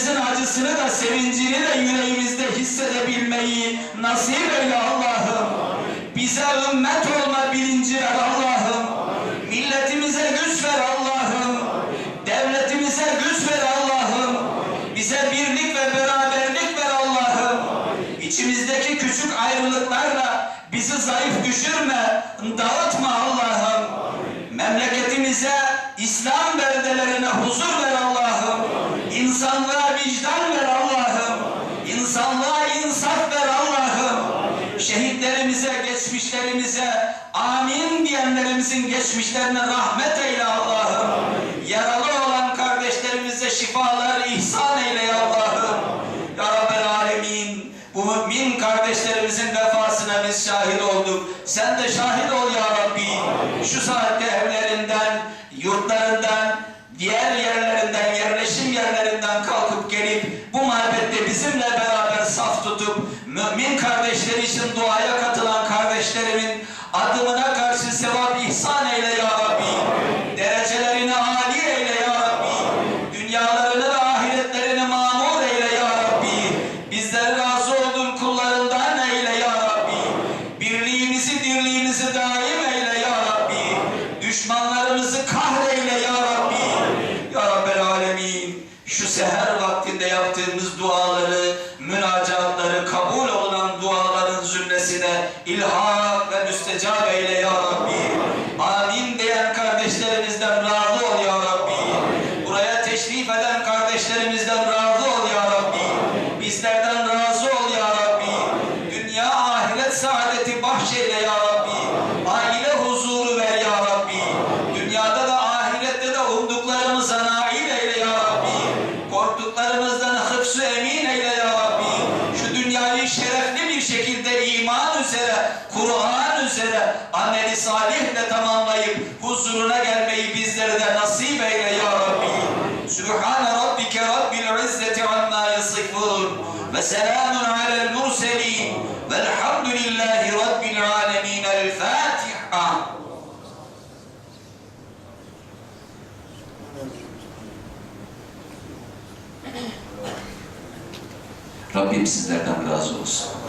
Kardeşlerimizin acısını da sevincini de yüreğimizde hissedebilmeyi nasip eyle Allah'ım. Bize ümmet olma bilinci ver Allah'ım. Milletimize güç ver Allah'ım. Devletimize güç ver Allah'ım. Bize birlik ve beraberlik ver Allah'ım. İçimizdeki küçük ayrılıklarla bizi zayıf düşürme, dağıtma Allah'ım. Memleketimize, İslam beldelerine huzur ver Allah'ım. İnsanlığa vicdan ver Allah'ım. İnsanlığa insaf ver Allah'ım. Şehitlerimize, geçmişlerimize, amin diyenlerimizin geçmişlerine rahmet eyle Allah'ım. Yaralı olan kardeşlerimize şifalar ihsan eyle Allah'ım. Ya Rabbel Alemin. Bu mümin kardeşlerimizin vefasına biz şahit olduk. Sen de şahit ol ya Rabbi. Şu saatte evlerinden, yerlerinden kalkıp gelip bu mahbette bizimle beraber saf tutup mümin kardeşleri için duaya katılan kardeşlerimin adımına karşı sevap ihsan eyle ya Rabbi. Derecelerini âli eyle ya Rabbi. Dünyalarını ve ahiretlerini mamur eyle ya Rabbi. Bizleri razı olduğun kullarından eyle ya Rabbi. Birliğimizi, dirliğimizi daim eyle ya Rabbi. Düşmanlarımızı kahreyle ya Rabbi. Ya Rabbel Alemin. Şu seher vaktinde yaptığımız duaları, münacatları, kabul olunan duaların zümresine ilhak ve müstecab eyle ya Rabbi. Amin diyen kardeşlerimizden razı ol ya Rabbi. Buraya teşrif eden kardeşlerimizden razı ol ya Rabbi. Bizlerden razı ol ya Rabbi. Dünya ahiret saadeti bahşeyle ya Rabbi. Aile huzuru ver ya Rabbi. Dünyada da ahirette de umduklarımıza nail eyle ya Rabbi. Korktuklarımızdan hıfzu emin eyle ya Rabbi. Şu dünyayı şerefli bir şekilde iman üzere, Kur'an üzere, ameli salihle tamamlayıp huzuruna gelmeyi bizlere de nasip eyle ya Rabbi. Sübhane Rabbike Rabbil İzzeti amma yasifun ve selamun alel murselin velhamdülillahi Rabbil alemin. El Fatiha. Rabbim sizlerden razı olsun.